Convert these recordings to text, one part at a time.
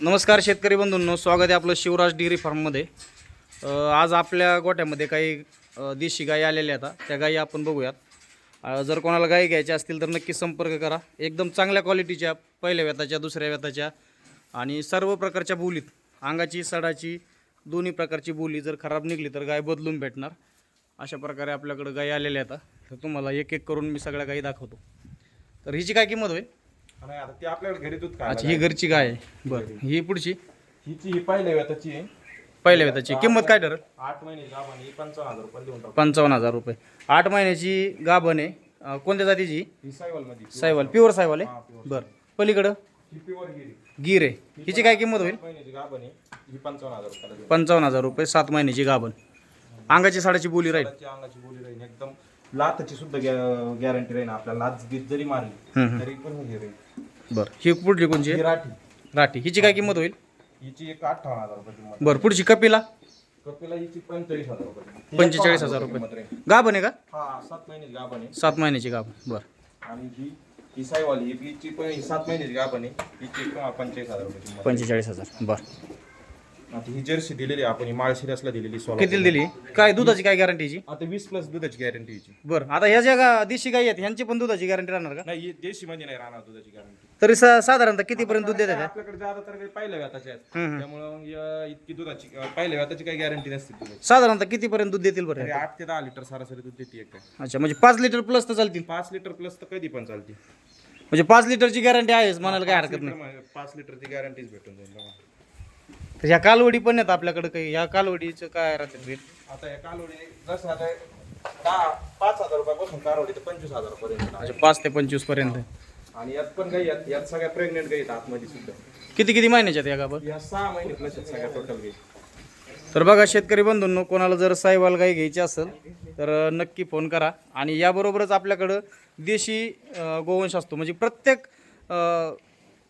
नमस्कार शेतकरी बंधूंनो स्वागत आहे आपलं शिवराज डेअरी फार्ममध्ये. आज आपल्या गोट्यामध्ये काही देशी गायी आलेल्या आहेत त्या गायी आपण बघूयात. जर कोणाला गायी घ्यायच्या असतील तर नक्की संपर्क करा. एकदम चांगल्या क्वालिटीच्या पहिल्या व्यताच्या दुसऱ्या व्यताच्या आणि सर्व प्रकारच्या बोलीत अंगाची सडाची दोन्ही प्रकारची बोली जर खराब निघली तर गाय बदलून भेटणार. अशा प्रकारे आपल्याकडं गायी आलेल्या आहेत तर तुम्हाला एक एक करून मी सगळ्या गायी दाखवतो. तर हिची काय किंमत होईल नाही आता ती आपल्याकडे घरी दूध खायला अच्छा ही घरची गाय आहे. बरं. ही पुढची? हिची ही पहिल्या वेताची आहे. पहिल्या वेताची किंमत काय ठरेल? आठ महिने ही पंचावन्न हजार रुपये देऊन टाकू. पंचावन्न हजार रुपये. आठ महिन्याची गाभण आहे. अं, कोणत्या जातीची? ही सायवलमध्ये सायवाल. प्युअर सायवाल हा, आहे pure. बरं. पलीकडं? ही प्युअर गिरी. गिर. आहे हिची काय किंमत होईल? महिन्याची ही हजार पंचावन्न हजार रुपये सात महिन्याची गाभण. अंगाची साडाची बोली राहील. त्याची अंगाची बोली राहील. एकदम लाताची सुद्धा गॅरंटी राहील आपल्याला. लाच बीज जरी मारली. तरी पण ही राहील. बरं. ही पुढली कोणची? ही? राठी. राठी. हिची काय किंमत होईल? हिची एक अठ्ठावन्न हजार रुपये किंमत. बरं पुढची कपिला? कपिला हिची पंचेचाळीस हजार रुपये पंचेचाळीस हजार किंमत रुपये. राहील. गाभण आहे का? हा सात महिन्याची गाभण आहे. सात महिन्याची गाभण. बरं. आणि ही ही ही हिची पण ही सात महिन्याची गाभण आहे. हिची पण पंचेचाळीस हजार रुपये किंमत पंचेचाळीस हजार. बरं. आता ही जर्सी दिलेली आपण ही माळशिरसला दिलेली सोळा कितीला दिली? काय दुधाची काय गॅरंटीची आता वीस प्लस दुधाची गॅरंटी हिची बरं आता ह्या ज्या गा देशी गाई आहेत ह्यांची पण दुधाची गॅरंटी राहणार का? नाही ही देशी मध्ये नाही राहणार दुधाची गॅरंटी तरी सा साधारणतः कितीपर्यंत दूध देतात? ह्या? आपल्याकडे ज्यादा तर काही पहिल्या व्याताच्या आहेत. हम्म, हम्म. त्यामुळे मग या इतकी दुधाची अं, पहिल्या व्याताची काही गॅरंटी नसते दुधाची. साधारणतः कितीपर्यंत दूध देतील बरं? तरी ह्या? आठ ते दहा लिटर सरासरी दूध देते एक अच्छा म्हणजे पाच लिटर प्लस तर चालतील. पाच लिटर प्लस तर कधी पण चालते म्हणजे पाच लिटरची गॅरंटी आहेच म्हणायला काय हरकत नाही. पाच लिटरची गॅरंटीच भेटून जाईल. तर ह्या कालवडी पण आहेत आपल्याकडे काही. ह्या कालवडीचं काय राहते रेट आता या कालवडी जसं आता दहा पाच हजार रुपयापासून कालवडी तर पंचवीस हजार पर्यंत अच्छा पाच ते पंचवीसपर्यंत. आणि यात पण गाई आहेत यात सगळ्या प्रेग्नेंट गाई आहेत आतमध्ये सुद्धा. किती किती महिन्याच्या आहेत या गाभण या सहा महिने प्लस आहेत सगळ्या टोटल गाई तर बघा शेतकरी बंधूंनो कोणाला जर साईवाल गाई घ्यायची असेल तर नक्की फोन करा. आणि याबरोबरच आपल्याकडं देशी अ, गोवंश असतो. म्हणजे प्रत्येक अ,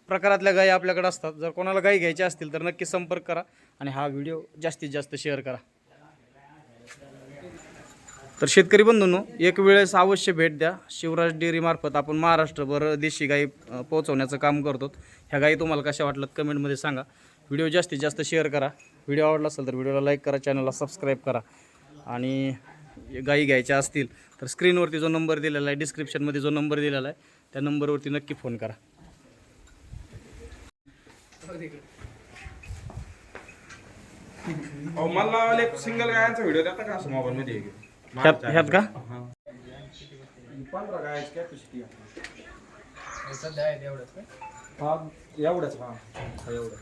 प्रकारातल्या गायी आपल्याकडे असतात. जर कोणाला गाई घ्यायच्या असतील तर नक्की संपर्क करा आणि हा व्हिडिओ जास्तीत जास्त शेअर करा. तर शेतकरी बंधूंनो एक वेळेस अवश्य भेट द्या. शिवराज डेअरीमार्फत आपण महाराष्ट्रभर देशी गाई पोहोचवण्याचं काम करतो. ह्या गाई तुम्हाला कशा वाटलं कमेंटमध्ये सांगा. व्हिडिओ जास्तीत जास्त शेअर करा. व्हिडिओ आवडला असेल तर व्हिडिओला लाईक करा चॅनलला सबस्क्राईब करा. आणि गाई घ्यायच्या असतील तर स्क्रीनवरती जो नंबर दिलेला आहे डिस्क्रिप्शनमध्ये जो नंबर दिलेला आहे त्या नंबरवरती नक्की फोन करा. अहो मला एक सिंगल गायांचा व्हिडिओ देता का असं मोबाईल मध्ये ह्यात ह्यात का? पंधरा गायची कॅपॅसिटी हा एवढंच हा. हा, एवढं.